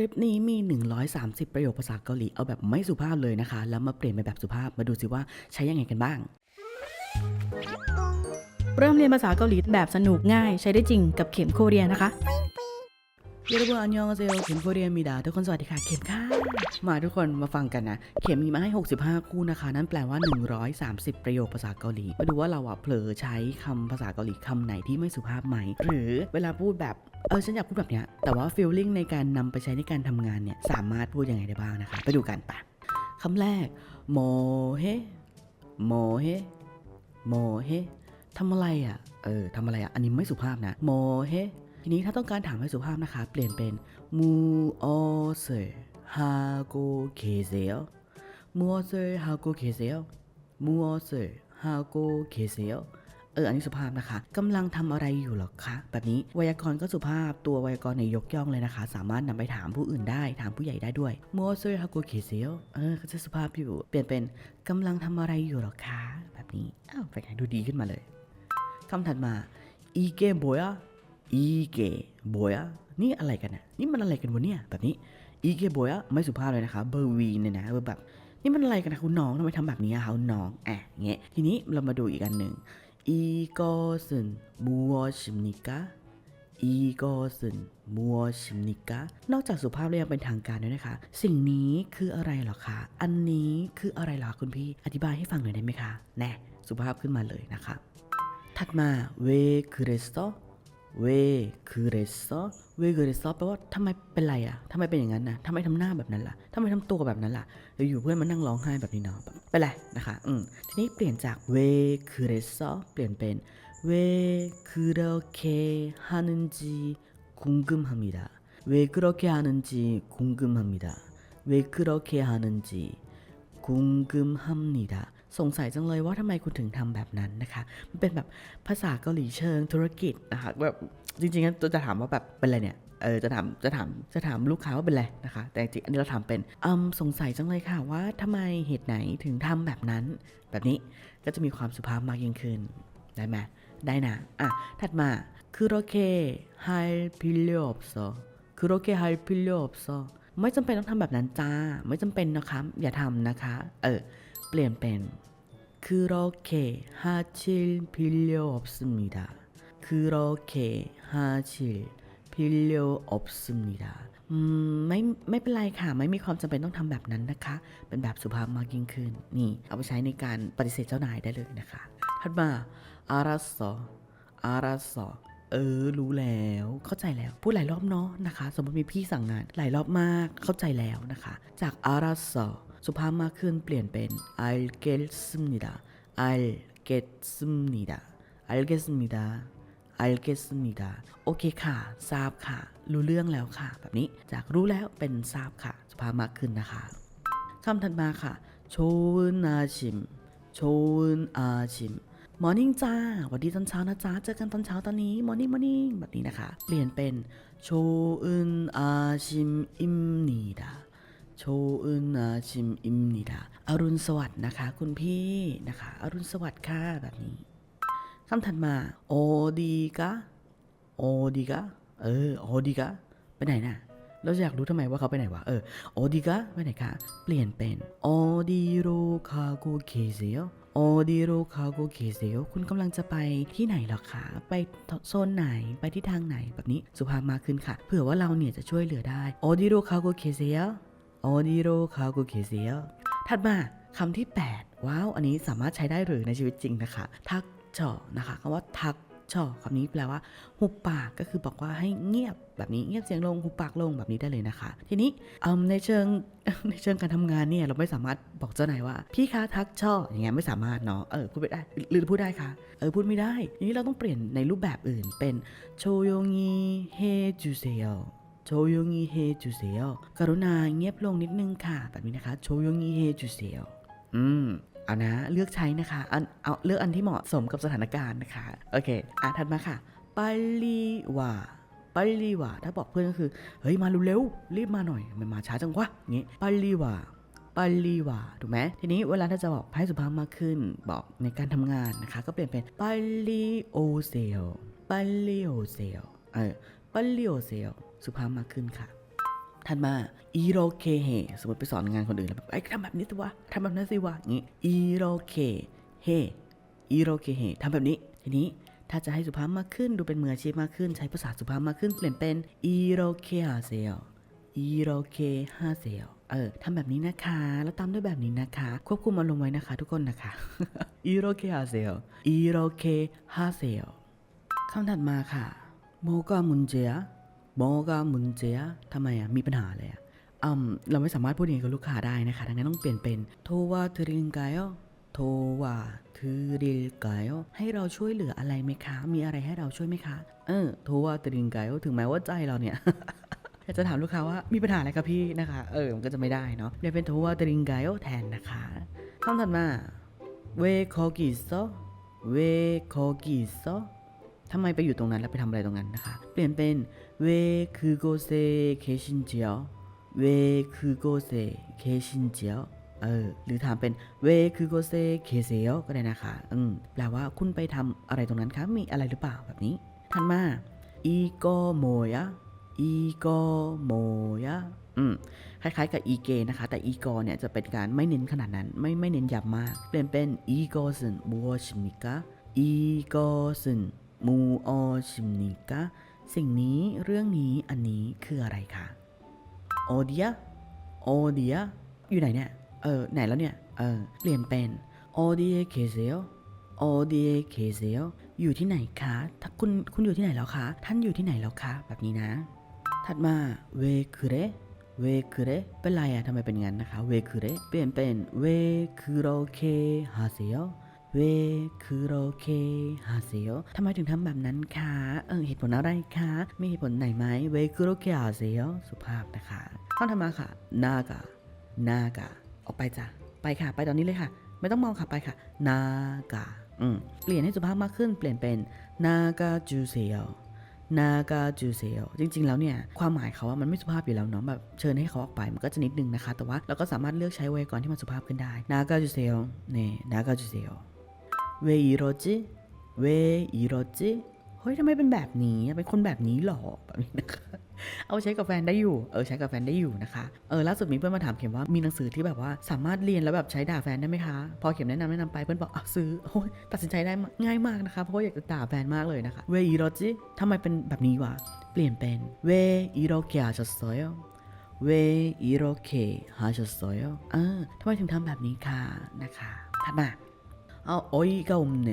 ลิปนี้มี 130 ประโยคภาษาเกาหลีเอาแบบไม่สุภาพเลยนะคะ แล้วมาเปลี่ยนเป็นแบบสุภาพมาดูสิว่าใช้ยังไงกันบ้าง เริ่มเรียนภาษาเกาหลีแบบสนุกง่าย ใช้ได้จริงกับเข็มโคเรียนะคะ ยอรบอันยองเซลเข็มโคเรียมีดาทุกคนสวัสดีค่ะเข็มค่ะ มาทุกคนมาฟังกันนะ เข็มมีมาให้ 65 คู่นะคะ นั่นแปลว่า 130 ประโยคภาษาเกาหลี มาดูว่าเราอะเผลอใช้คำภาษาเกาหลีคำไหนที่ไม่สุภาพไหม หรือเวลาพูดแบบ เออฉันอยากพูดแบบเนี้ย แต่ว่า feeling ในการนำไปใช้ในการทำงานเนี่ย สามารถพูดยังไงได้บ้างนะคะ ไปดูกันปะคำแรกโมเฮโมเฮโมเฮทำอะไรอะเออทำอะไรอะอันนี้ไม่สุภาพนะโมเฮ ทีนี้ถ้าต้องการถามให้สุภาพนะคะ เปลี่ยนเป็นมูออเซฮาโกเคเซลมูออเซฮาโกเคเซลมูออเซฮาโกเคเซลเอออันนี้สุภาพนะคะกำลังทำอะไรอยู่หรอคะแบบนี้ไวยากรณ์ก็สุภาพตัวไวยากรณ์ในยยกย่องเลยนะคะ สามารถนำไปถามผู้อื่นได้ ถามผู้ใหญ่ได้ด้วยมูออเซฮาโกเคเซลเออก็จะสุภาพอยู่ เปลี่ยนเป็นกำลังทำอะไรอยู่หรอคะแบบนี้อ้าวเป็นดูดีขึ้นมาเลยคำถัดมาอีเกโบยา อีเกโบยะนี่อะไรกันนะนี่มันอะไรกันวะเนี่ยแบบนี้อีเกโบยะไม่สุภาพเลยนะคะเบอร์วีเนี่ยนะเบอร์แบบนี่มันอะไรกันนะคุณน้องทำไมทำแบบนี้อะคุณน้องอะเงี้ยทีนี้เรามาดูอีกอันหนึ่งอีกอสึนมัวชิมนิกะอีกอสึนมัวชิมนิกะนอกจากสุภาพแล้วยังเป็นทางการด้วยนะคะ สิ่งนี้คืออะไรหรอคะ อันนี้คืออะไรหรอคุณพี่ อธิบายให้ฟังหน่อยได้ไหมคะ แน่ สุภาพขึ้นมาเลยนะคะ ถัดมาเวคือเรสโต เวคือเรซอเวคือเรซอแปลว่าทำไมเป็นไรอะทำไมเป็นอย่างนั้นนะทำไมทำหน้าแบบนั้นล่ะทำไมทำตัวแบบนั้นล่ะอยู่เพื่อนมานั่งร้องไห้แบบนี้เนาะเป็นไรนะคะ อืมทีนี้เปลี่ยนจากเวคือเรซอเปลี่ยนเป็นเวคือเรเคฮานึนจีคุงกุมฮามิดาเวคือเรเคฮานึนจีคุงกุมฮามิดาเวคือเรเคฮานึนจีกุงกึมฮัมนิดา สงสัยจังเลยว่าทำไมคุณถึงทำแบบนั้นนะคะมันเป็นแบบภาษาเกาหลีเชิงธุรกิจนะคะแบบจริงๆนั้นจะถามว่าแบบเป็นอะไรเนี่ยเออจะถามจะถามจะถามลูกค้าว่าเป็นไรนะคะ แต่จริงอันนี้เราถามเป็นอืมสงสัยจังเลยค่ะว่าทำไมเหตุไหนถึงทำแบบนั้น แบบนี้ก็จะมีความสุภาพมากยิ่งขึ้นได้ไหมได้นะอะถัดมาคือโอเคไฮพิลโลบโซคือโอเคไฮพิลโลบโซไม่จำเป็นต้องทำแบบนั้นจ้า ไม่จำเป็นนะคะ อย่าทำนะคะ เออ เปลี่ยนเป็น그렇게하실필요없습니다 그렇게하실필요없습니다อืมไม่ไม่เป็นไรค่ะ ไม่มีความจำเป็นต้องทำแบบนั้นนะคะ เป็นแบบสุภาพมากยิ่งขึ้น นี่ เอาไปใช้ในการปฏิเสธเจ้านายได้เลยนะคะ ถัดมาอารัสโซอารัสโซเออ รู้แล้ว เข้าใจแล้ว พูดหลายรอบเนาะนะคะ สมมติมีพี่สั่งงาน หลายรอบมาก เข้าใจแล้วนะคะ จากอารัสโซ สุภาพมากขึ้นเปลี่ยนเป็น 알겠습니다 알겠습니다 알겠습니다 알겠습니다 โอเคค่ะ ทราบค่ะ รู้เรื่องแล้วค่ะ แบบนี้ จากรู้แล้วเป็นทราบค่ะ สุภาพมากขึ้นนะคะ คำถัดมาค่ะ โชนอาชิม โชนอาชิม มอร์นิ่งจ้าหวัสดีตอนเช้านะจ๊ะ เจอกันตอนเช้าตอนนี้ มอร์นิ่ง มอร์นิ่ง แบบนี้นะคะ เปลี่ยนเป็น โชอึนอาชิมอิมนีดา โชอึนาชิมอิมนีดาอรุณสวัสดิ์นะคะ คุณพี่นะคะอรุณสวัสดิ์ค่ะแบบนี้คำถัดมา โอดีกะ โอดีกะ เออ โอดีกะ ไปไหนน่ะเราอยากรู้ทำไมว่าเขาไปไหนวะ เออ โอดีกะ ไปไหนคะ เปลี่ยนเป็น โอดีโรคาโกเคเซโยโอดีโรคาโกเคเซโยคุณกำลังจะไปที่ไหนหรอคะ ไปโซนไหน ไปที่ทางไหนแบบนี้ สุภาพมากขึ้นค่ะ เผื่อว่าเราเนี่ยจะช่วยเหลือได้ โอดีโรคาโกเคเซโย โอดีโรคาโกเคเซโยถัดมาคำที่ 8 ว้าว อันนี้สามารถใช้ได้หรือในชีวิตจริงนะคะ ทักเฉาะนะคะคำว่าทักเฉาะคำนี้แปลว่าหุบปากก็คือบอกว่าให้เงียบแบบนี้เงียบเสียงลงหุบปากลงแบบนี้ได้เลยนะคะ ทีนี้อืมในเชิงในเชิงการทำงานเนี่ยเราไม่สามารถบอกเจ้านายว่า พี่คะทักเฉาะอย่างเงี้ยไม่สามารถเนาะเออพูดไม่ได้หรือพูดได้คะเออพูดไม่ได้ทีนี้เราต้องเปลี่ยนในรูปแบบอื่นเป็นโชโยงีเฮจูเซโย โชยงีเฮจูเซโยกรุณาเงียบลงนิดนึงค่ะแบบนี้นะคะโชยงีเฮจูเซโยอืมเอานะเลือกใช้นะคะอันเอาเลือกอันที่เหมาะสมกับสถานการณ์นะคะโอเคอะถัดมาค่ะปาลีว่าปาลีว่าถ้าบอกเพื่อนก็คือเฮ้ยมาเร็วๆรีบมาหน่อยมันมาช้าจังวะงี้ปาลีว่าปาลีว่าถูกไหมทีนี้เวลาถ้าจะบอกให้สุภาพมากขึ้นบอกในการทำงานนะคะ ก็เปลี่ยนเป็นปาลีโอเซลปาลีโอเซลเออปาลีโอเซล สุภาพมากขึ้นค่ะถัดมาอีโรเคเฮสมมติไปสอนงานคนอื่นแล้วแบบไอ้ทำแบบนี้สิวะทำแบบนั้นสิวะอย่างงี้อีโรเคเฮอีโรเคเฮทำแบบนี้ ทีนี้ถ้าจะให้สุภาพมากขึ้นดูเป็นมืออาชีพมากขึ้น ใช้ภาษาสุภาพมากขึ้นเปลี่ยนเป็นอีโรเคฮาเซลอีโรเคฮาเซลเออทำแบบนี้นะคะ แล้วตามด้วยแบบนี้นะคะ ควบคุมอารมณ์ไว้นะคะ ทุกคนนะคะอีโรเคฮาเซลอีโรเคฮาเซลคำถัดมาค่ะโมกามุนเจีย โมกามุนเจียทำไมอะ มีปัญหาอะไรอะอืมเราไม่สามารถพูดอย่างนี้กับลูกค้าได้นะคะ ดังนั้นต้องเปลี่ยนเป็นโทวาทริงไกายโทวาทริลกายให้เราช่วยเหลืออะไรไหมคะ มีอะไรให้เราช่วยไหมคะ เออโทวาทริงไกายถึงแม้ว่าใจเราเนี่ยอยากจะถามลูกค้าว่ามีปัญหาอะไรครับพี่นะคะ เออ มันก็จะไม่ได้เนาะเรียกเป็นโทวาทริงไกายแทนนะคะคำถัดมา เวคอกิโซเวคอกิโซทำไมไปอยู่ตรงนั้นแล้วไปทำอะไรตรงนั้นนะคะ เปลี่ยนเป็น เวคือโกเซเคชินเจียวเออหรือถามเป็นเวคือโกเซเคเซลก็ได้นะคะ อืมแปลว่าคุณไปทำอะไรตรงนั้นคะมีอะไรหรือเปล่าแบบนี้ถัดมาอีโกโมยะอีโกโมยะอืมคล้ายๆกับอีเกนะคะ แต่อีโกเนี่ยจะเป็นการไม่เน้นขนาดนั้น ไม่ไม่เน้นย้ำมาก เปลี่ยนเป็นอีโกซึนบัวชิมิกะอีโกซึนมูออชิมิกะ สิ่งนี้เรื่องนี้อันนี้คืออะไรคะโอเดียโอเดียอยู่ไหนเนี่ย เออ ไหนแล้วเนี่ย เออ เปลี่ยนเป็นโอเดียเคเซลโอเดียเคเซลอยู่ที่ไหนคะ ถ้าคุณคุณอยู่ที่ไหนแล้วคะ ท่านอยู่ที่ไหนแล้วคะ แบบนี้นะ ถัดมาเวคุเรเวคุเรเป็นไรอะทำไมเป็นงั้นนะคะ เวคุเรเปลี่ยนเป็นเวคุโรเคฮาเซโย เวคุโรเคฮาเซโยทำไมถึงทำแบบนั้นคะ เออเหตุผลอะไรคะ มีเหตุผลไหนไหมเวคุโรเคฮาเซโยสุภาพนะคะข้อถัดมาค่ะนากานากาออกไปจ้ะ ไปค่ะ ไปตอนนี้เลยค่ะ ไม่ต้องมองค่ะ ไปค่ะ นากาอืม เปลี่ยนให้สุภาพมากขึ้น เปลี่ยนเป็นนากาจูเซโยนากาจูเซลจริง ๆ แล้วเนี่ย ความหมายเขาว่ามันไม่สุภาพอยู่แล้วเนาะแบบเชิญให้เขาออกไปมันก็จะนิดนึงนะคะ แต่ว่าเราก็สามารถเลือกใช้ไวยากรณ์ที่มันสุภาพขึ้นได้นากาจูเซลเนี่ยนากาจูเซล เวอิโรจิ เวอิโรจิ เฮ้ยทำไมเป็นแบบนี้ เป็นคนแบบนี้หรอแบบนี้นะคะ เอาใช้กับแฟนได้อยู่ เออใช้กับแฟนได้อยู่นะคะ เออล่าสุดมีเพื่อนมาถามเข็มว่ามีหนังสือที่แบบว่าสามารถเรียนแล้วแบบใช้ด่าแฟนได้ไหมคะ พอเข็มแนะนำแนะนำไปเพื่อนบอกอะซื้อโอ้ยตัดสินใจได้ง่ายมากนะคะ เพราะว่าอยากจะด่าแฟนมากเลยนะคะ เวอีโรจิทำไมเป็นแบบนี้วะ เปลี่ยนเป็นเวอีโรเกะจะสอยเวอีโรเกะฮาจะสอยเออทำไมถึงทำแบบนี้คะนะคะถัดมา เอาโอยกาอมเน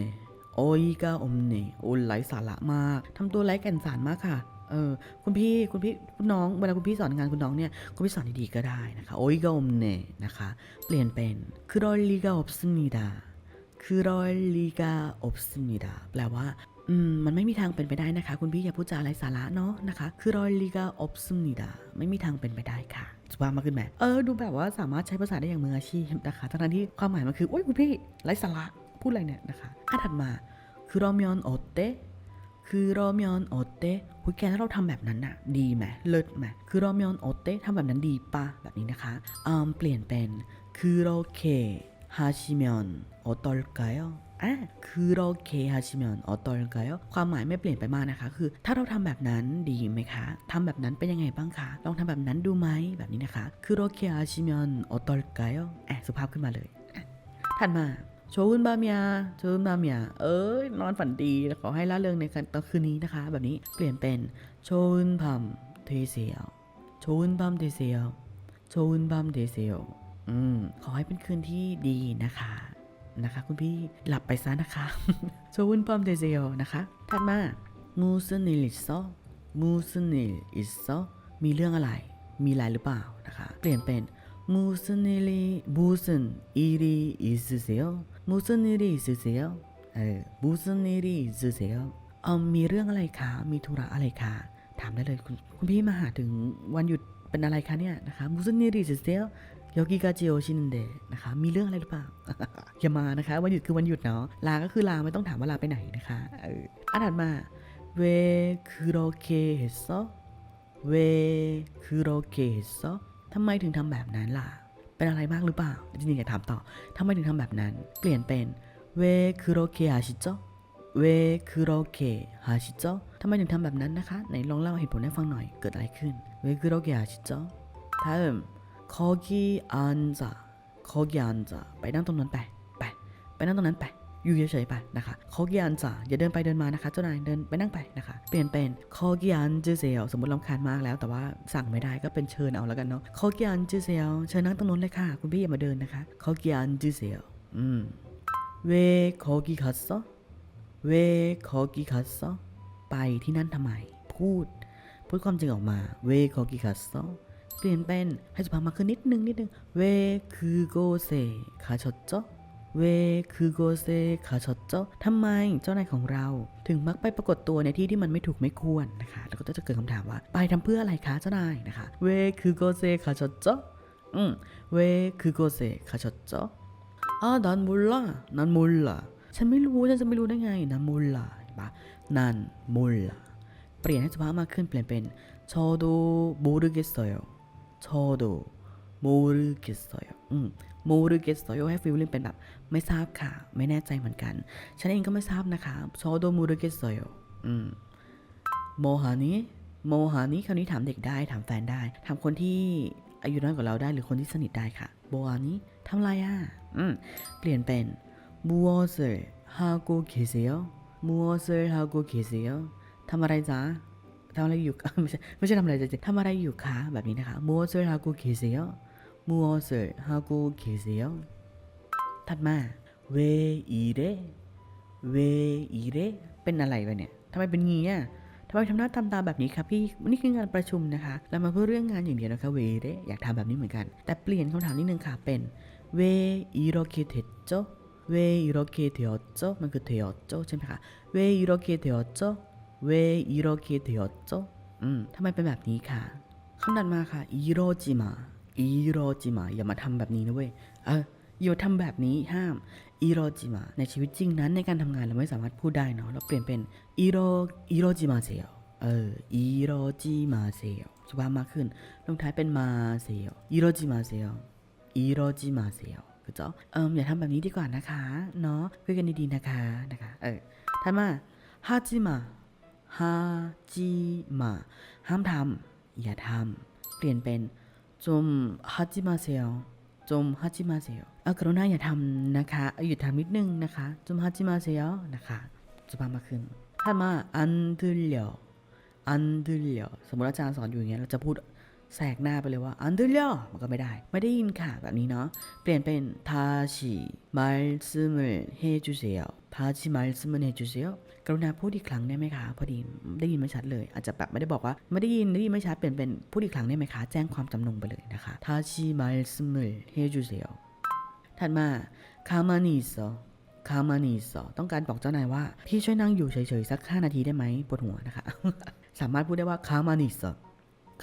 โอยกาอมเนโอ้ไร้สาระมากทำตัวไร้แก่นสารมากค่ะเออคุณพี่คุณพี่คุณน้องเวลาคุณพี่สอนงานคุณน้องเนี่ยคุณพี่สอนดีๆก็ได้นะคะโอยกาอมเนนะคะ เปลี่ยนเป็นคือรอลิกาอบสมิดาคือรอลิกาอบสมิดาแปลว่าอืมมันไม่มีทางเป็นไปได้นะคะ คุณพี่อย่าพูดจาไร้สาระเนาะนะคะคือรอลิกาอบสมิดาไม่มีทางเป็นไปได้ค่ะสุภาพมากขึ้นไหมเออดูแบบว่าสามารถใช้ภาษาได้อย่างมืออาชีพนะคะทั้งที่ความหมายมันคือโอ้ยคุณพี่ไร้สาระ พูดอะไรเนี่ยนะคะอะถัดมาคือรอมยอนโอเตคือรอมยอนโอเตคุยแกถ้าเราทำแบบนั้นน่ะดีไหมเลิศไหมคือรอมยอนโอเตทำแบบนั้นดีปะแบบนี้นะคะอืมเปลี่ยนเป็นคือโรเคฮาชิมยอนโอตอลกายอะคือโรเคฮาชิมยอนโอตอลกายความหมายไม่เปลี่ยนไปมากนะคะ คือถ้าเราทำแบบนั้นดีไหมคะทำแบบนั้นเป็นยังไงบ้างคะลองทำแบบนั้นดูไหมแบบนี้นะคะ คือโรเคฮาชิมยอนโอตอลกายอะสุภาพขึ้นมาเลยถัดมา โชอุนบาเมียโชอุนบาเมียเอ้ยนอนฝันดีขอให้ล่าเริงในตอนคืนนี้นะคะ แบบนี้เปลี่ยนเป็นโชอุนพัมเทเซียวโชอุนพัมเทเซียวโชอุนพัมเทเซียวอืมขอให้เป็นคืนที่ดีนะคะนะคะ คุณพี่หลับไปซะนะคะ โชอุนพัมเทเซียวนะคะถัดมามูสนิลิโซมูสนิลิโซมีเรื่องอะไร มีอะไรหรือเปล่านะคะ เปลี่ยนเป็น 무슨 일이 무슨 일이 있으세요? มูซนิรีสุเซียวเออมูซนิรีสุเซียวเออมีเรื่องอะไรคะ มีธุระอะไรคะถามได้เลยคุณคุณพี่มาหาถึงวันหยุดเป็นอะไรคะเนี่ยนะคะมูซนิรีสุเซีโยกิกาจิโอชินเดะนะคะมีเรื่องอะไรหรือเปล่า อย่ามานะคะวันหยุดคือวันหยุดเนาะลาก็คือลาไม่ต้องถามว่าลาไปไหนนะคะอัดมาเวคุโรเกะโซเวคุโรเกะโซทำไมถึงทำแบบนั้นล่ะ เป็นอะไรมากหรือเปล่าจริงๆอยากถามต่อทำไมถึงทำแบบนั้น เปลี่ยนเป็นเวคุโรเคะอาชิโจเวคุโรเคะฮาชิโจทำไมถึงทำแบบนั้นนะคะ ไหนลองเล่าเหตุผลให้ฟังหน่อยเกิดอะไรขึ้นเวคุโรเคะฮาชิโจถ้าเอิมคอกิอันจะคอกิอันจะไปนั่งตรงนั้นไป ไป ไปนั่งตรงนั้นไป อยู่เฉยๆไปนะคะเขาเกียนจ่าอย่าเดินไปเดินมานะคะเจ้านายเดินไปนั่งไปนะคะ เปลี่ยนเป็นเขาเกียนจือเซียวสมมติลำคาญมากแล้ว แต่ว่าสั่งไม่ได้ก็เป็นเชิญเอาแล้วกันเนาะเขาเกียนจือเซียวเชิญนั่งตรงนู้นเลยค่ะ คุณพี่อย่ามาเดินนะคะเขาเกียนจือเซียวอืมเวขอกี่ขัดซะเวขอกี่ขัดซะไปที่นั่นทำไม พูด พูดความจริงออกมา เวขอกี่ขัดซะเปลี่ยนเป็นให้สุภาพมาขึ้นนิดนึงนิดนึง เวคือโกเซคาชดจ๊อ 왜 그곳에 가셨죠? 왜 그곳에 가셨죠? ทำไมเจ้านายของเรา ถึงมักไปปรากฏตัวในที่ที่มันไม่ถูกไม่ควรนะคะ แล้วก็จะเกิดคำถามว่า ไปทำเพื่ออะไรคะเจ้านายนะคะ 왜 그곳에 가셨죠? อืม 왜 그곳에 가셨죠? 아, 난 몰라. 난 몰라. ฉันไม่รู้ ฉันจะไม่รู้ได้ไง 난 몰라. เห็นปะ 난 몰라. เปลี่ยนให้สุภาพมากขึ้น เปลี่ยนเป็น 저도 모르겠어요. 저도 모르겠어요. อืม 모르겠어요 ให้ฟีลลิ่งเป็นแบบ ไม่ทราบค่ะ ไม่แน่ใจเหมือนกัน ฉันเองก็ไม่ทราบนะคะโชโดมูริเกโซโยโมหานี้โมหานี้คราวนี้ถามเด็กได้ ถามแฟนได้ ถามคนที่อายุน้อยกว่าเราได้หรือคนที่สนิทได้ค่ะโบหานี้ทำไรอะอืมเปลี่ยนเป็นบัวเซอร์ฮากูเคเซียวบัวเซฮากเคเซียวทำอะไรจ๊ะทำอะไรอยู่ไม่ใช่ไม่ใช่ทำอะไรจริงๆทำอะไรอยู่คะแบบนี้นะคะมัวเซอร์ฮากูเคเซียวมัวเซฮากเคเซียว ถัดมาเวอีเรเวอีเรเป็นอะไรวะเนี่ยทำไมเป็นงี้อะทำไมทำหน้าทำตาแบบนี้ครับพี่นี่คืองานประชุมนะคะ เรามาเพื่อเรื่องงานอย่างเดียวนะคะเวเดอยากทำแบบนี้เหมือนกัน แต่เปลี่ยนคำถามนิดนึงค่ะเป็นเวอีโรเคเทโจเวอีโรเคเทโจมันคือเทโจใช่ไหมคะเวอีโรเคเทโจเวอีโรเคเทโจอืมทำไมเป็นแบบนี้ค่ะคำนัดมาค่ะอีโรจิมาอีโรจิมาอย่ามาทำแบบนี้นะเว้ยเออ อย่าทำแบบนี้ห้ามอีโรจิมาในชีวิตจริงนั้นในการทำงานเราไม่สามารถพูดได้เนาะเราเปลี่ยนเป็นอีโรอีโรจิมาเซลเอออีโรจิมาเซลสุภาพมากขึ้น ลงท้ายเป็นมาเซลอีโรจิมาเซลอีโรจิมาเซลคือเจ้าเอิมอย่าทำแบบนี้ดีกว่านะคะ เนาะคุยกันดีๆนะคะนะคะเออถัดมาฮาจิมาฮาจิมาห้ามทำอย่าทำเปลี่ยนเป็นจมฮาจิมาเซล จมฮัจิมาเซลเอากรุณาอย่าทำนะคะหยุดทำนิดนึงนะคะจมฮัจิมาเซลนะคะจะพามาขึ้นถ้ามาอันดืเลียวอันดืเลียวสมมติอาจารย์สอนอยู่อย่างเงี้ยเราจะพูด แทรกหน้าไปเลยว่าอันดืเลียวมันก็ไม่ได้ ไม่ได้ยินค่ะแบบนี้เนาะ เปลี่ยนเป็นทาชิมาซึมเฮจูเซลทาชิมาซึมเฮจูเซลกรุณาพูดอีกครั้งได้ไหมคะ พอดีได้ยินไม่ชัดเลย อาจจะแบบไม่ได้บอกว่า ไม่ได้ยินได้ยินไม่ชัดเปลี่ยนเป็นพูดอีกครั้งได้ไหมคะ แจ้งความจำนงไปเลยนะคะทาชิมาซึมเฮจูเซลถัดมาคามานิโซคามานิโซต้องการบอกเจ้านายว่า พี่ช่วยนั่งอยู่เฉยๆ สัก 5 นาทีได้ไหมปวดหัวนะคะ สามารถพูดได้ว่าคามานิโซ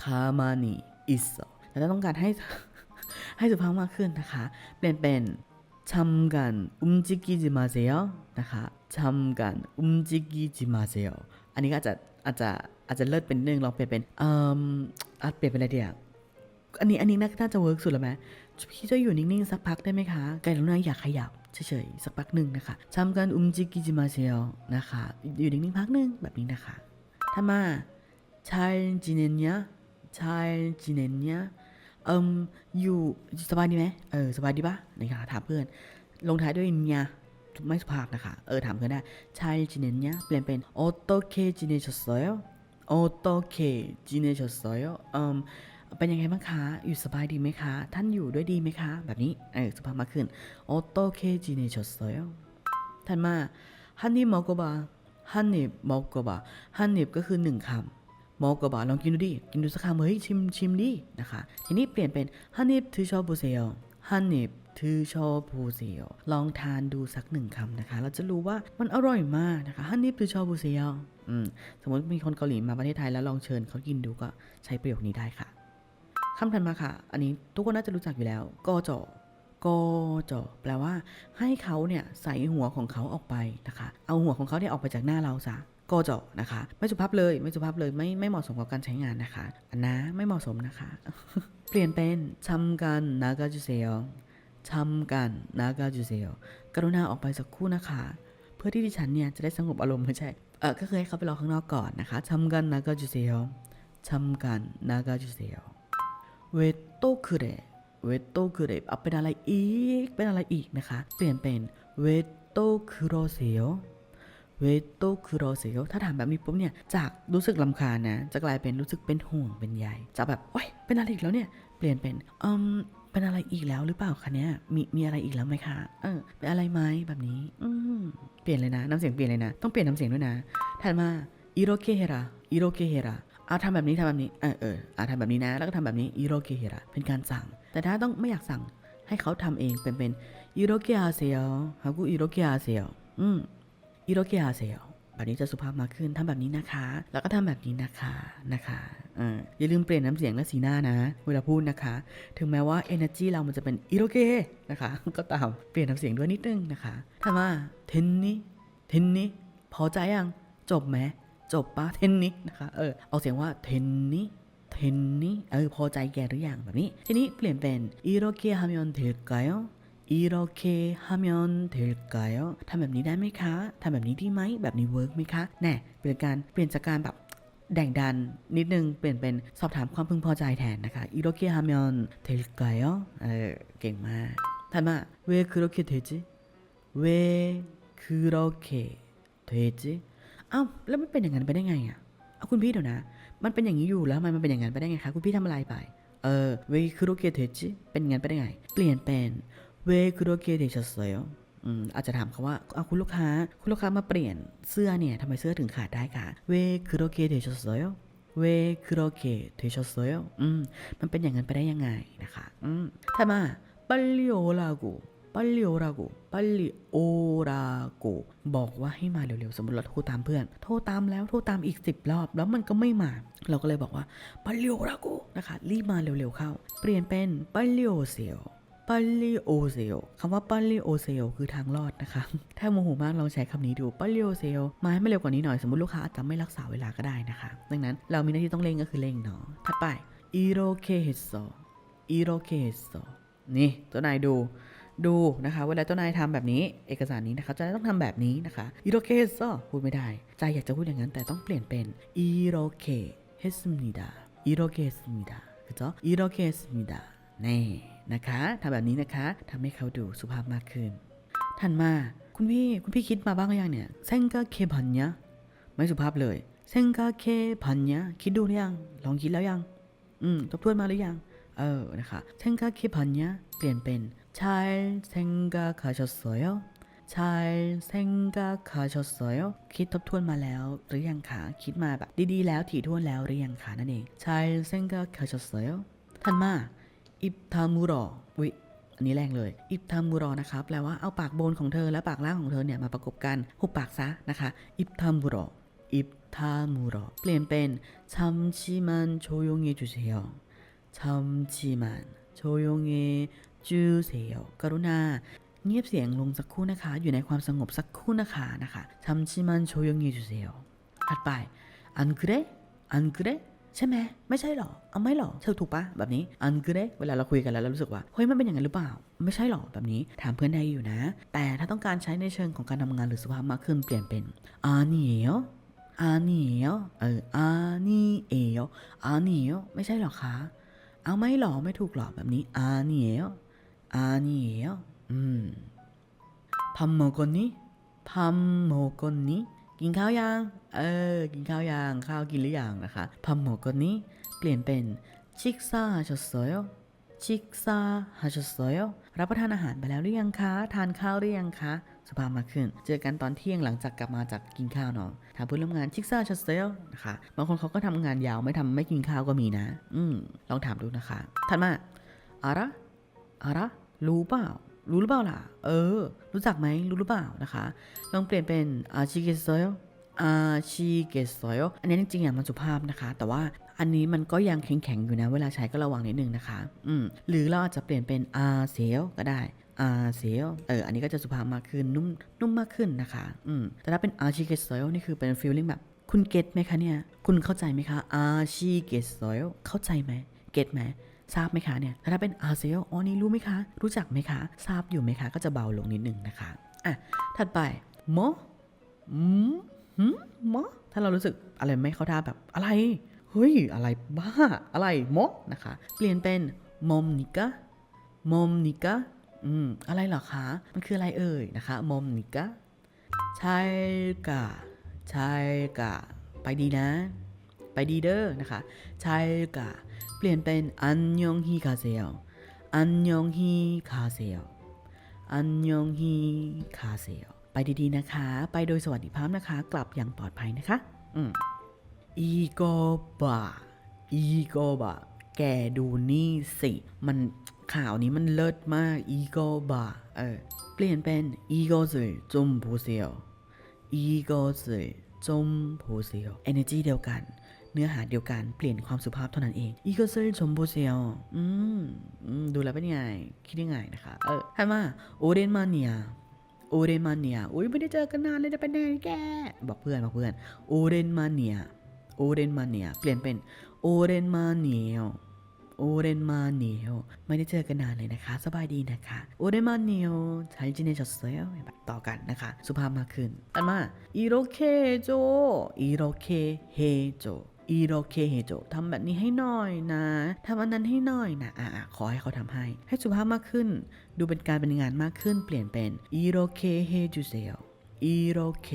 คามานิอิสแต่ถ้าต้องการให้ให้สุภาพมากขึ้นนะคะ เปลี่ยนเป็นชำกันอุมจิกิจิมาเซลนะคะชำกันอุมจิกิจิมาเซลอันนี้ก็อาจจะอาจจะอาจจะเลิศเป็นนึงลองเปลี่ยนเป็นเอ่ออาจเปลี่ยนเป็นอะไรเดียวอันนี้อันนี้น่าจะเวิร์กสุดแล้วไหมพี่จะอยู่นิ่ง ๆ สักพักได้ไหมคะ ไกลแล้วนะอยากขยับเฉยๆสักพักหนึ่งนะคะชำกันอุมจิกิจิมาเซลนะคะ อยู่นิ่ง ๆ พักหนึ่งแบบนี้นะคะถ้ามาชายจีเนเนีย ชายจีเนเนียเอิมอยู่สบายดีไหมเออ สบายดีปะนะคะถามเพื่อน ลงท้ายด้วยเนี่ยไม่สุภาพนะคะ เออ ถามเพื่อนได้ชายจีเนเนียเปลี่ยนเป็นโอโตเคจิเนชโซโยโอโตเคจิเนชโซโยเอิมเป็นยังไงบ้างคะ อยู่สบายดีไหมคะ ท่านอยู่ด้วยดีไหมคะ แบบนี้ เออ สุภาพมากขึ้นโอโตเคจิเนชโซโยถัดมาฮันนี่มอกบะฮันนี่มอกบะฮันนี่ก็คือหนึ่งคำ มอกบะลองกินดูดิ กินดูสักคำเฮ้ยชิมชิมดินะคะ ทีนี้เปลี่ยนเป็นฮันนี่ทือชอบูเซลฮันนี่ทือชอบูเซลลองทานดูสักหนึ่งคำนะคะ เราจะรู้ว่ามันอร่อยมากนะคะฮันนี่ทือชอบูเซลสมมติมีคนเกาหลีมาประเทศไทยแล้วลองเชิญเขากินดูก็ใช้ประโยคนี้ได้ค่ะคำถัดมาค่ะ อันนี้ทุกคนน่าจะรู้จักอยู่แล้วกอจอกอจอแปลว่าให้เขาเนี่ยใส่หัวของเขาออกไปนะคะ เอาหัวของเขาเนี่ยออกไปจากหน้าเราซะ กอจอนะคะ ไม่สุภาพเลยไม่สุภาพเลยไม่ไม่เหมาะสมกับการใช้งานนะคะอันนะไม่เหมาะสมนะคะ เปลี่ยนเป็นทำกันนากาจูเซลทำกันนากาจูเซลกรุณาออกไปสักครู่นะคะ เพื่อที่ดิฉันเนี่ยจะได้สงบอารมณ์ไม่ใช่เออก็คือให้เขาไปรอข้างนอกก่อนนะคะทำกันนากาจูเซลทำกันนากาจูเซลเวโตคือเรเวโตคือเรเอาเป็นอะไรอีกเป็นอะไรอีกนะคะ เปลี่ยนเป็นเวโตคือโรเซโอ เวโตคือโรเซโอถ้าถามแบบนี้ปุ๊บเนี่ย จากรู้สึกลำคาญนะ จะกลายเป็นรู้สึกเป็นห่วงเป็นใยจะแบบโอ๊ยเป็นอะไรอีกแล้วเนี่ย เปลี่ยนเป็นอืมเป็นอะไรอีกแล้วหรือเปล่าคะเนี่ย มีมีอะไรอีกแล้วไหมคะ เออ เป็นอะไรไหมแบบนี้ อืมเปลี่ยนเลยนะ น้ำเสียงเปลี่ยนเลยนะ ต้องเปลี่ยนน้ำเสียงด้วยนะ ถัดมาอิโรเคเฮระอิโรเคเฮระเอาทำแบบนี้ทำแบบนี้ เออเออเอาทำแบบนี้นะ แล้วก็ทำแบบนี้อิโรเคเฮระเป็นการสั่ง แต่ถ้าต้องไม่อยากสั่งให้เขาทำเองเป็นเป็นอิโรเคอาเซลฮากุอิโรเคอาเซลอืม อิโรเกียเซลแบบนี้จะสุภาพมากขึ้นทำแบบนี้นะคะ แล้วก็ทำแบบนี้นะคะนะคะอ,อย่าลืมเปลี่ยนน้ำเสียงและสีหน้านะ เวลาพูดนะคะ ถึงแม้ว่า energy เรามันจะเป็นอิโรเกะนะคะ ก็ตามเปลี่ยนน้ำเสียงด้วยนิดนึงนะคะถ้ามาเทนนี้เทนนี้พอใจยังจบไหมจบปะเทนนี้นะคะเออเอาเสียงว่าเทนนี้เทนนี้เออพอใจแกหรืออยังแบบนี้ ทีนี้เปลี่ยนเป็นอิโรเกะฮามิออนเทกไก อีโรเคฮามยอนเทลกาทำแบบนี้ได้ไหมคะ ทำแบบนี้ดีไหม แบบนี้เวิร์กไหมคะ แน่ เป็นการเปลี่ยนจากการแบบแดงดันนิดนึง เปลี่ยนเป็นสอบถามความพึงพอใจแทนนะคะอีโรเคฮามยอนเทลกาเออเก่งมากถัดมาเวคือโรเคเทจิเวคือโรเคเทจิอ้าวแล้วมันเป็นอย่างนั้นไปได้ไงอะเอาคุณพี่เดี๋ยวนะ มันเป็นอย่างนี้อยู่แล้วมันมันเป็นอย่างนั้นไปได้ไงคะคุณพี่ทำอะไรไป เออเวคือโรเคเทจิเป็นอย่างนั้นไปได้ไง เปลี่ยนเป็น เวคุโรเกเดชัสเซลอาจจะถามเขาว่าเอาคุณลูกค้า คุณลูกค้ามาเปลี่ยนเสื้อเนี่ยทำไมเสื้อถึงขาดได้คะเวคุโรเกเดชัสเซลเวคุโรเกเดชัสเซลมันเป็นอย่างนั้นไปได้ยังไงนะคะอืมถ้ามาปัลลิโอลากูปัลลโอรากูปัลลโอรากูบอกว่าให้มาเร็วๆ สมมติเราโทรตามเพื่อน โทรตามแล้วโทรตามอีกสิบรอบ แล้วมันก็ไม่มา เราก็เลยบอกว่าปัลลิโอรากูนะคะ รีบมาเร็วๆเข้า เปลี่ยนเป็นปัลลิโอเซล ปัลลิโอเซลคำว่าปัลลิโอเซลคือทางรอดนะคะ ถ้าโมโหมากลองใช้คำนี้ดูปัลลิโอเซลมาให้ไม่เร็วกว่านี้หน่อย สมมติลูกค้าอาจจะไม่รักษาเวลาก็ได้นะคะ ดังนั้นเรามีหน้าที่ต้องเร่งก็คือเร่งเนาะถัดไปอีโรเคเฮโซอีโรเคเฮโซนี่ตัวนายดูดูนะคะเวลาเจ้านายทำแบบนี้เอกสารนี้นะคะเจ้านายต้องทำแบบนี้นะคะอีโรเคเฮโซพูดไม่ได้ ใจอยากจะพูดอย่างนั้นแต่ต้องเปลี่ยนเป็นอีโรเคเฮสมิดาอีโรเคเฮสมิดาคือจ้อีโรเคเฮสมิดาแน่ นะคะทำแบบนี้นะคะทำให้เขาดูสุภาพมากขึ้นถันมาคุณพี่คุณพี่คิดมาบ้างหรือยังเนี่ยเส้นก็เคพันยะไม่สุภาพเลยเส้นก็เคพันยะคิดดูหรือยังลองคิดแล้วยัง อืมทบทวนมาหรือยังเออนะคะเส้นก็เคพันยะเปลี่ยนเป็นชายเส้นก็คาชสวยชายเส้นก็คาชสวยคิดทบทวนมาแล้ว หรือยังคะคิดมาแบบดีๆแล้วถี่ทวนแล้วหรือยังคะนั่นเองชายเส้นก็คาชสวยถันมา อิบทามูรออุ๊ยอันนี้แรงเลย อิบทามูรอนะครับแปลว่าเอาปากบนของเธอและปากล่างของเธอเนี่ยมาประกบกันหุบปากซะนะคะ อิบทามูรออิบทามูรอเปลี่ยนเป็นชัมชิมันโชยงเยจุเซียวชัมชิมันโชยงเยจูเซียวกรุณาเงียบเสียงลงสักครู่นะคะ อยู่ในความสงบสักครู่นะคะนะคะชัมชิมันโชยงเยจูเซียวถัดไปอันเกรอันเกร ใช่ไหมไม่ใช่หรอเอาไม่หรอเธอถูกปะแบบนี้อันคือได้เวลาเราคุยกันแล้วเรารู้สึกว่าเฮ้ยมันเป็นอย่างนั้นหรือเปล่า ไม่ใช่หรอแบบนี้ถามเพื่อนได้อยู่นะ แต่ถ้าต้องการใช้ในเชิงของการทำงานหรือสุภาพมากขึ้นเปลี่ยนเป็นอาเหนียวอาเหนียวเอออานี่เอวอาเหนียวไม่ใช่หรอคะเอาไม่หรอไม่ถูกหรอแบบนี้อาเหนียวอาเหนียวอืมพัมโมกนนี้พัมโมกนนี้ กินข้าวยัง เออ กินข้าวยัง ข้าวกินหรือยังนะคะพอหมกคนนี้เปลี่ยนเป็นชิกซ่าชดซวยชิกซาฮาชโซโยรับประทานอาหารไปแล้วหรือยังคะ ทานข้าวหรือยังคะ สุภาพมากขึ้น เจอกันตอนเที่ยงหลังจากกลับมาจากกินข้าวเนาะถามเพื่อนร่วมงานชิกซาชเซลนะคะ บางคนเขาก็ทำงานยาวไม่ทำไม่กินข้าวก็มีนะ อืม ลองถามดูนะคะ ถัดมา อาระอาระรู้เปล่า รู้หรือเปล่าล่ะ เออ รู้จักไหมรู้หรือเปล่านะคะ ลองเปลี่ยนเป็นอาชิเกสโซยอาชิเกสโซยอันนี้จริงๆอย่างมันสุภาพนะคะ แต่ว่าอันนี้มันก็ยังแข็งๆอยู่นะ เวลาใช้ก็ระวังนิดนึงนะคะ อืม หรือเราอาจจะเปลี่ยนเป็นอาเซลก็ได้อาเซลเออ อันนี้ก็จะสุภาพมากขึ้น นุ่ม นุ่มมากขึ้นนะคะ อืม แต่ถ้าเป็นอาชิเกสโซยนี่คือเป็นฟีลลิ่งแบบ คุณเก็ตไหมคะเนี่ย คุณเข้าใจไหมคะอาชิเกสโซยเข้าใจไหม เก็ตไหม ทราบไหมคะเนี่ยถ้าเป็นอาเซลอ๋อนี่รู้ไหมคะ รู้จักไหมคะ ทราบอยู่ไหมคะ ก็จะเบาลงนิดนึงนะคะอะถัดไปโมอืมหืมโมถ้าเรารู้สึกอะไรไม่เข้าท่าแบบอะไร เฮ้ย อะไรบ้า อะไรมกนะคะ เปลี่ยนเป็นมอมนิกะมอมนิกะอืม อะไรเหรอคะ มันคืออะไรเอ่ยนะคะมอมนิกะใช่กะใช่กะ ไปดีนะ ไปดีเด้อนะคะใช่กะเปลี่ยนเป็นอันยองฮีคาเซลอันยองฮีคาเซลอันยองฮีคาเซลไปดีๆนะคะ ไปโดยสวัสดิภาพนะคะ กลับอย่างปลอดภัยนะคะอืมอีโกบะอีโกบะแกดูนี่สิ มันข่าวนี้มันเลิศมากอีโกบะเออเปลี่ยนเป็นอีโกสึจมโพเซียวอีโกสึจมโพเซียว energy เดียวกัน เนื้อหาเดียวกันเปลี่ยนความสุภาพเท่านั้นเองอีโกสึจมโพเซียวอืมดูแล้วเป็นยังไง คิดยังไงนะคะ เออถัดมาโอเรนมาเนียโอเรนมาเนียอุ้ยไม่ได้เจอกันนานเลยจะเป็นไงแก บอกเพื่อนบอกเพื่อนโอเรนมาเนียโอเรนมาเนียเปลี่ยนเป็นโอเรนมาเนียวโอเรนมาเนียวไม่ได้เจอกันนานเลยนะคะ สบายดีนะคะโอเรนมาเนียวใช้จินเนชัสเซลแบบต่อกันนะคะ สุภาพมากขึ้นอันมาอีโรเคโจอีโรเคเฮโจ อีโรเคเฮโจทำแบบนี้ให้หน่อยนะทำอันนั้นให้หน่อยนะอ่าขอให้เขาทำให้ ให้สุภาพมากขึ้น ดูเป็นการเป็นงานมากขึ้น เปลี่ยนเป็นอีโรเคเฮจูเซลอีโรเค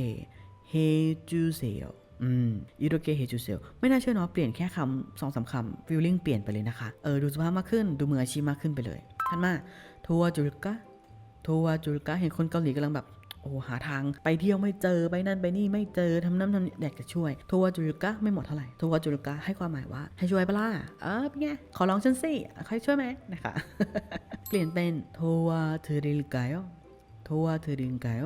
เฮจูเซลอืมยูโรเกเฮจูเซลไม่น่าเชื่อเนาะเปลี่ยนแค่คำสองสามคำฟิลลิ่งเปลี่ยนไปเลยนะคะ เออ ดูสุภาพมากขึ้น ดูมืออาชีพมากขึ้นไปเลยทันมาทัวจูลกะทัวจูลกะเห็นคนเกาหลีกำลังแบบ อ้หาทางไปเที่ยวไม่เจอไปนั่นไปนี่ไม่เจอทำน้ำทำนี่อยากจะช่วยทัวจูลกะไม่หมดเท่าไหร่ทัวจูลกะให้ความหมายว่าให้ช่วยปล่ะเออเป็นไงขอลองฉันสิใครช่วยไหมนะคะเปลี่ยนเป็นทัวทูริลกายทัวทูริลกาย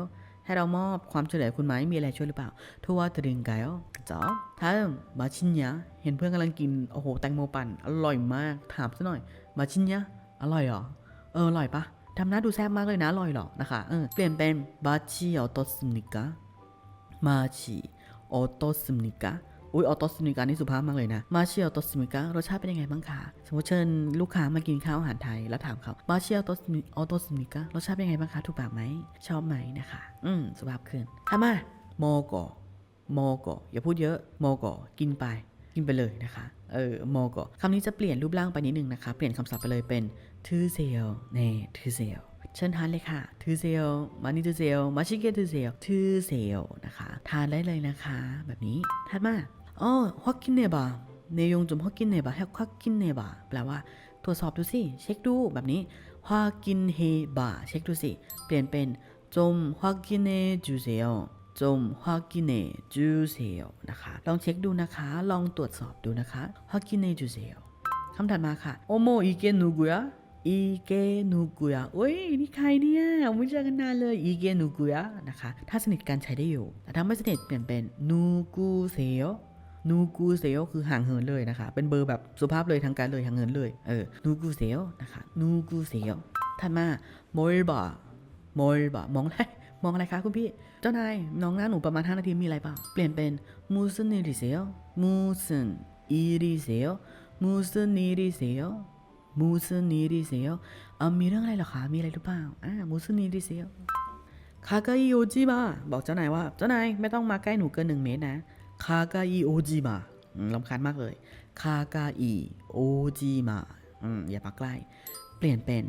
ให้เรามอบความช่วยเหลือคุณไหมมีอะไรช่วยหรือเปล่าทัวร์ตรึงไกอ๋อจ๋อถ้ามาชินยะเห็นเพื่อนกำลังกินโอ้โหแตงโมปั่นอร่อยมากถามซะหน่อยมาชินยะอร่อยเหรอเอออร่อยปะ ทำหน้าดูแซ่บมากเลยนะอร่อยหรอนะคะเออเปลี่ยนเป็นบาชิออโตสมิกะมาชิออโตสมิกะอุ้ยออโตสมิกานี่สุภาพมากเลยนะ มาชิออโตสมิกะรสชาติเป็นยังไงบ้างคะสมมติเชิญลูกค้ามากินข้าวอาหารไทยแล้วถามเขามาชิออโตสมิออโตสมิกะรสชาติเป็นยังไงบ้างคะถูกปากไหมชอบไหมนะคะ อืมสุภาพขึ้นทำมาโมโกโมโกอย่าพูดเยอะโมโกกินไป กินไปเลยนะคะเออโมโกคำนี้จะเปลี่ยนรูปร่างไปนิดนึงนะคะ เปลี่ยนคำศัพท์ไปเลยเป็นทือเซลเน่ทือเซลเชิญทานเลยค่ะทือเซลมานี่ทือเซลมาชิเกทือเซลทือเซลนะคะ ทานได้เลยนะคะ แบบนี้ถัดมาอ๋อฮอกกินเนบะเนยงจมฮอกกินเนบะฮอกกินเนบะแปลว่าตรวจสอบดูสิ เช็คดูแบบนี้ฮวากินเฮบะเช็คดูสิ เปลี่ยนเป็นจมฮวากินเนจูเซล จมฮวากินเนจูเซลนะคะ ลองเช็คดูนะคะ ลองตรวจสอบดูนะคะฮวากินเนจูเซลคำถัดมาค่ะโอโมอีเกนูกุยะอีเกนูกุยะโอ้ย นี่ใครเนี่ยไม่เจอกันนานเลย อีเกนูกุยะนะคะ ถ้าสนิทกันใช้ได้อยู่ แต่ถ้าไม่สนิทเปลี่ยนเป็นนูกูเซโยนูกูเซโยคือห่างเหินเลยนะคะ เป็นเบอร์แบบสุภาพเลยทางการเลยห่างเหินเลย เออ นูกูเซโยนะคะ นูกูเซโยถัดมาโมลบะโมลบะมองอะไร มองอะไรคะคุณพี่ เจ้านาย น้องหน้าหนูประมาณ 5 นาทีมีอะไรเปล่า เปลี่ยนเป็นมูซึนอิริเซโยมูซึนอิริเซโยมูสนีริเซลมูสนีริเซลอ่ามีเรื่องอะไรหรอคะ มีอะไรหรือเปล่าอ่ามูสนีริเซลคากาอิโอจิบะบอกเจ้านายว่า เจ้านายไม่ต้องมาใกล้หนูเกินหนึ่งเมตรนะคากาอิโอจิบะลำคาญมากเลยคากาอิโอจิมะอย่ามาใกล้ เปลี่ยนเป็น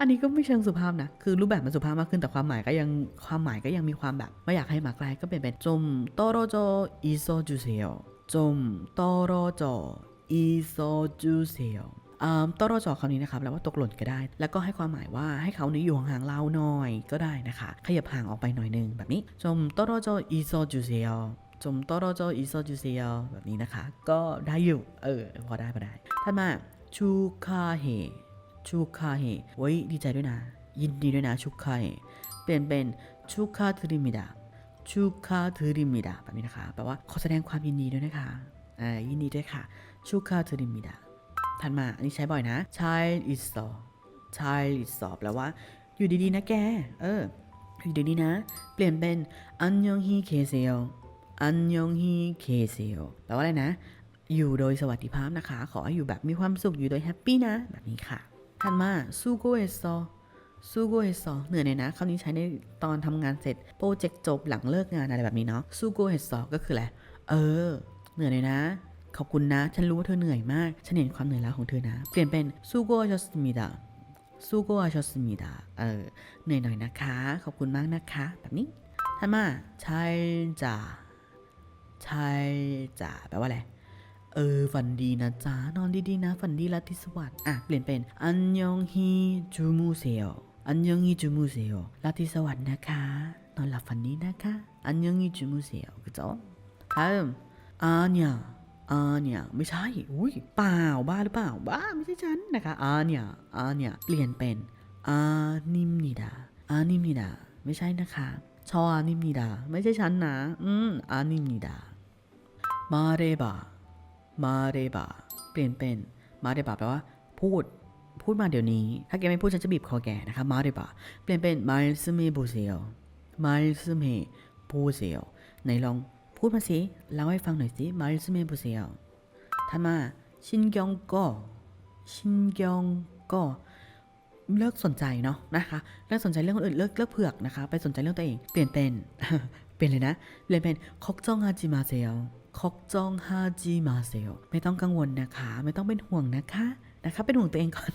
อันนี้ก็ไม่เชิงสุภาพนะ คือรูปแบบมันสุภาพมากขึ้นแต่ความหมายก็ยังความหมายก็ยังมีความแบบไม่อยากให้มาใกลก็เปลี่ยนเป็นจมโตโรโจอิโซจูเซลจมโตอรอจออีโซจูเซียวอ่าตอรอจอคำนี้นะครับแปลว่าตกหล่นก็ได้ แล้วก็ให้ความหมายว่าให้เขานี่อยู่ห่างๆเราหน่อยก็ได้นะคะ ขยับห่างออกไปหน่อยหนึงแบบนี้จมตอรอจออีโซจูเซียวจมตอรอจออีโซจูเซียวแบบนี้นะคะ ก็ได้อยู่ เออ พอได้พอได้ถัดมาชูคาเฮ ชูคาเฮโว้ดีใจด้วยนะ ยินดีด้วยนะชูคาเฮเปลี่ยนเป็นชูคาทริมิดาชูคาทริมิดาแบบนี้นะคะแปลว่าขอแสดงความยินดีด้วยนะคะอ่ายินดีด้วยค่ะชูคาทริมิดาถัดมาอันนี้ใช้บ่อยนะ child is so child is so แปลว่า อยู่ดีๆนะแก เออ อยู่ดีๆนะ เปลี่ยนเป็นอันยองฮีเคเซลอันยองฮีเคเซลแปลว่าอะไรนะ อยู่โดยสวัสดิภาพนะคะ ขอให้อยู่แบบมีความสุขอยู่โดยแฮปปี้นะ แบบนี้ค่ะ ถัดมาซูโกเอโซซูโกเฮซอเหนื่อยเลยนะคำนี้ใช้ในตอนทำงานเสร็จโปรเจกต์จบหลังเลิกงานอะไรแบบนี้เนาะซูโกเฮซอก็คืออะไรเออ เหนื่อยเลยนะ ขอบคุณนะ ฉันรู้ว่าเธอเหนื่อยมาก ฉันเห็นความเหนื่อยล้าของเธอนะ เปลี่ยนเป็นซูโกชอสมิดาซูโกชอสมิดาเออเหนื่อยหน่อยนะคะ ขอบคุณมากนะคะ แบบนี้ท่านมาใช่จ้ะใช่จ้ะแปลว่าอะไร เออฝันดีนะจ๊ะนอนดีๆนะฝันดีรัติสวัสดิ์อะเปลี่ยนเป็นอันยองฮีจูมูเซลอันยองฮีจูมูเซลรัติสวัสดิ์นะคะนอนหลับฝันดีนะคะอันยองฮีจูมูเซลก็จบถ้าอาเนียอาเนียไม่ใช่อุ้ยเปล่าบ้าหรือเปล่าบ้าไม่ใช่ฉันนะคะอาเนียอาเนียเปลี่ยนเป็นอานิมนิดาอานิมนิดาไม่ใช่นะคะชออานิมนิดาไม่ใช่ฉันนะ อืมอานิมนิดามาเรบา มาเรบาเปลี่ยนเป็นมาเรบาแปลว่าพูดพูดมาเดี๋ยวนี้ ถ้าแกไม่พูดฉันจะบีบคอแกนะคะมาเรบาเปลี่ยนเป็นมาสเมบูเซลมาสเมบูเซลไหนลองพูดมาสิเล่าให้ฟังหน่อยสิมาสเมบูเซลท่านมาชินกยองก็ชินกยองก็เลิกสนใจเนาะนะคะเลิกสนใจเรื่องคนอื่นเลิกเลิกเผือกนะคะ ไปสนใจเรื่องตัวเองเปลี่ยนเป็นเปลี่ยนเลยนะเปลี่ยนเป็นคอกจ้องฮาจิมาเซล คอกจองฮาจิมาเซลไม่ต้องกังวลนะคะ ไม่ต้องเป็นห่วงนะคะนะคะเป็นห่วงตัวเองก่อน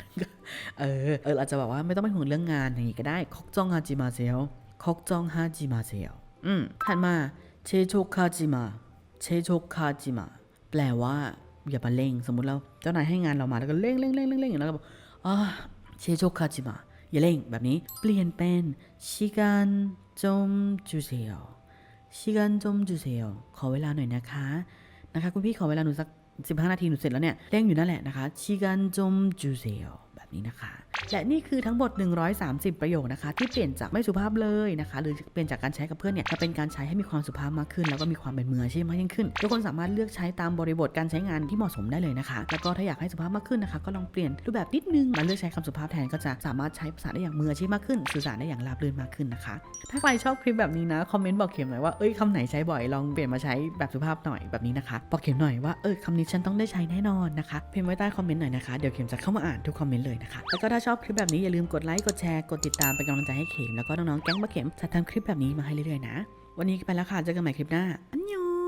เออเอออาจจะบอกว่าไม่ต้องเป็นห่วงเรื่องงานอย่างนี้ก็ได้คอกจองฮาจิมาเซลคอกจองฮาจิมาเซลอืมถัดมาเชโชคาจิมาเชโชคาจิมาแปลว่าอย่ามาเร่งสมมติเราเจ้านายให้งานเรามาแล้วก็เร่งเร่งเร่งเร่งเร่งอย่างนั้นก็บอกอ่าเชโชคาจิมาอย่าเร่งแบบนี้เปลี่ยนเป็นชิกันจมจูเซล ชิกันจมจูเซลขอเวลาหน่อยนะคะ นะคะ คุณพี่ขอเวลาหนูสัก 15 นาทีหนูเสร็จแล้วเนี่ยเร่งอยู่นั่นแหละนะคะชิกันจมจูเซล นี้นะคะ และนี่คือทั้งหมด 130 ประโยคนะคะ ที่เปลี่ยนจากไม่สุภาพเลยนะคะ หรือเปลี่ยนจากการใช้กับเพื่อนเนี่ยมาเป็นการใช้ให้มีความสุภาพมากขึ้น แล้วก็มีความเป็นมืออาชีพมากยิ่งขึ้นทุกคนสามารถเลือกใช้ตามบริบทการใช้งานที่เหมาะสมได้เลยนะคะ แล้วก็ถ้าอยากให้สุภาพมากขึ้นนะคะ ก็ลองเปลี่ยนรูปแบบนิดนึงมาเลือกใช้คำสุภาพแทนก็จะสามารถใช้ภาษาได้อย่างมืออาชีพมากขึ้น สื่อสารได้อย่างราบรื่นมากขึ้นนะคะ ถ้าใครชอบคลิปแบบนี้นะคอมเมนต์บอกเข็มหน่อยว่าเอ้ยคำไหนใช้บ่อยลองเปลี่ยนมาใช้แบบสุภาพหน่อยแบบนี้นะคะบอกเข็มหน่อยว่าเออคำนี้ฉันต้องได้ใช้แน่นอนนะคะพิมพ์ไว้ใต้คอมเมนต์หน่อยนะคะเดี๋ยวเข็มจะเข้ามาอ่านทุกคอมเมนต์เลยนะคะ แล้วก็ถ้าชอบคลิปแบบนี้อย่าลืมกดไลค์กดแชร์กดติดตามเป็นกำลังใจให้เข็มแล้วก็น้องๆแก๊งบะเข็มจะทำคลิปแบบนี้มาให้เรื่อยๆนะ วันนี้ไปแล้วค่ะเจอกันใหม่คลิปหน้าอันยอง